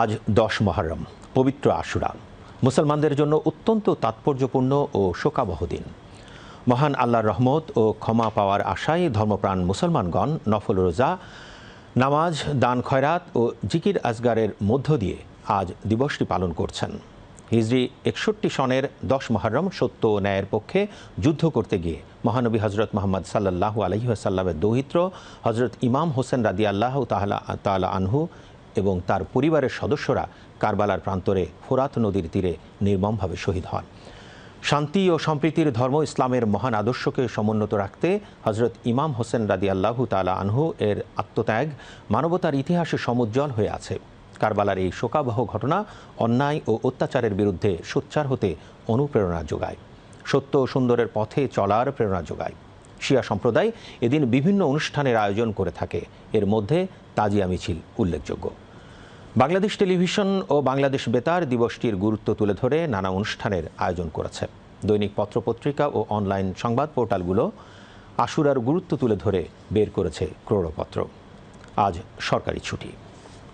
আজ দশ মহরম, পবিত্র আশুরা। মুসলমানদের জন্য অত্যন্ত তাৎপর্যপূর্ণ ও শোকাবহ দিন। মহান আল্লাহর রহমত ও ক্ষমা পাওয়ার আশায় ধর্মপ্রাণ মুসলমানগণ নফল রোজা, নামাজ, দান খয়রাত ও জিকির আজগারের মধ্য দিয়ে আজ দিবসটি পালন করছেন। হিজরি একষট্টি সনের দশ মহরম সত্য ও ন্যায়ের পক্ষে যুদ্ধ করতে গিয়ে মহানবী হজরত মোহাম্মদ সাল্লাহু আলহিহাসাল্লামের দৌহিত্র হজরত ইমাম হোসেন রাদি আল্লাহ তাহলা তালা আনহু এবং তার পরিবারের সদস্যরা কারবালার প্রান্তরে ফোরাত নদীর তীরে নির্মমভাবে শহীদ হন। শান্তি ও সম্প্রীতির ধর্ম ইসলামের মহান আদর্শকে সমুন্নত রাখতে হজরত ইমাম হোসেন রাদি আল্লাহু তালা আনহু এর আত্মত্যাগ মানবতার ইতিহাসে সমুজ্জ্বল হয়ে আছে। কারবালার এই শোকাবহ ঘটনা অন্যায় ও অত্যাচারের বিরুদ্ধে সোচ্চার হতে অনুপ্রেরণা যোগায়। সত্য ও সুন্দরের পথে চলার প্রেরণা যোগায়। শিয়া সম্প্রদায় এদিন বিভিন্ন অনুষ্ঠানের আয়োজন করে থাকে। এর মধ্যে তাজিয়া মিছিল উল্লেখযোগ্য। বাংলাদেশ টেলিভিশন ও বাংলাদেশ বেতার দিবসটির গুরুত্ব তুলে ধরে নানা অনুষ্ঠানের আয়োজন করেছে। দৈনিক পত্রপত্রিকা ও অনলাইন সংবাদ পোর্টালগুলো আশুরার গুরুত্ব তুলে ধরে বের করেছে ক্রোড়পত্র। আজ সরকারি ছুটি।